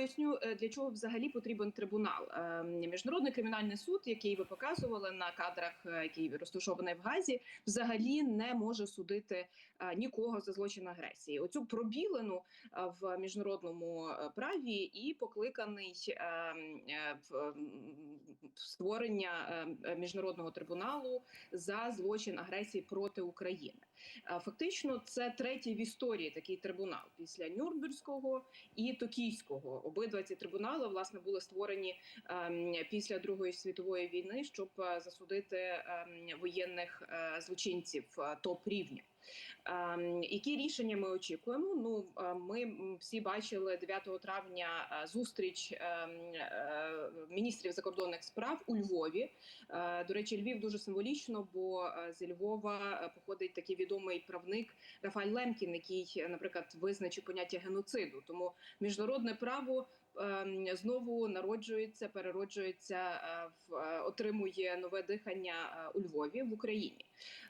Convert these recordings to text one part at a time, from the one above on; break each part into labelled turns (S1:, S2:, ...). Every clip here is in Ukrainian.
S1: поясню, е, для чого взагалі потрібен трибунал. Е, Міжнародний кримінальний суд, який ви показували на кадрах, е, який розташований в Газі, взагалі не може судити нікого за злочин агресії. Оцю пробілину е, в міжнародному праві і покликаний в, створення міжнародного трибуналу за злочин агресії проти України. Фактично, це третій в історії такий трибунал після Нюрнберзького і Токійського. Обидва ці трибунали власне були створені ем, після Другої світової війни, щоб е, засудити ем, воєнних е, злочинців е, топ рівня. Ем, Які рішення ми очікуємо? Ну е, ми всі бачили 9 травня е, зустріч ем, е, міністрів закордонних справ у Львові. До речі, Львів дуже символічно, бо зі Львова походить такий відомий правник Рафаль Лемкін, який, наприклад, визначив поняття геноциду. Тому міжнародне право знову народжується, перероджується, е, в- е, отримує нове дихання е, у Львові в Україні.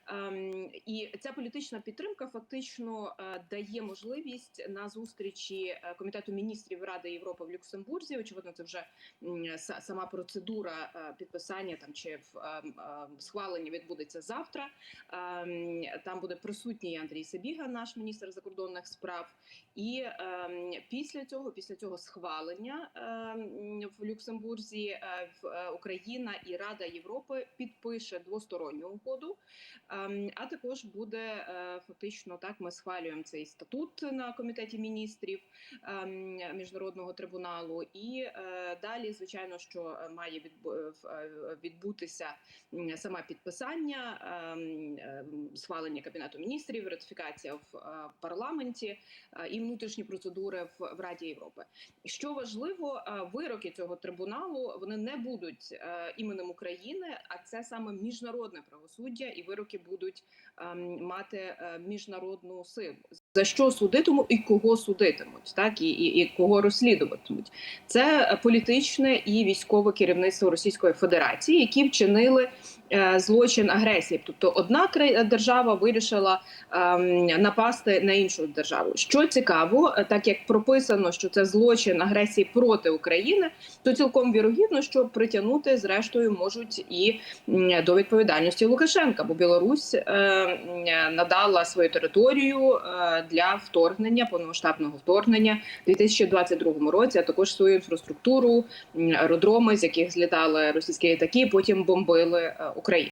S1: Ем, І ця політична підтримка фактично дає можливість на зустрічі комітету міністрів Ради Європи в Люксембурзі. Очевидно, це вже сама процедура підписання там чи в ем, ем, схвалення відбудеться завтра. Ем, Там буде присутній Андрій Сабіга, наш міністр закордонних справ. І ем, після цього, після цього схвалення ем, в Люксембурзі е, е, Україна і Рада Європи підпише двосторонню угоду. Ем, А також буде е, фактично так. Ми схвалюємо цей статут на комітеті міністрів ем, міжнародного трибуналу. І далі, звичайно, що має відбутися саме підписання, схвалення кабінету міністрів, ратифікація в е, парламенті е, і внутрішні процедури в, Раді Європи. Що важливо, е, вироки цього трибуналу вони не будуть іменем України, а це саме міжнародне правосуддя, і вироки будуть ем, мати міжнародну силу. За що судитимуть і кого судитимуть, так і, і, і кого розслідуватимуть. Це політичне і військове керівництво Російської Федерації, які вчинили е, злочин агресії. Тобто, одна кра- держава вирішила ем, напасти на іншу державу. Що цікаво, е, так як прописано, що це злочин агресії проти України, то цілком вірогідно, що притягнути зрештою можуть і до відповідальності Лукашенка, бо Білорусь е, надала свою територію е, для вторгнення, повномасштабного вторгнення у 2022 році, а також свою інфраструктуру, аеродроми, з яких злітали російські літаки, потім бомбили Україну.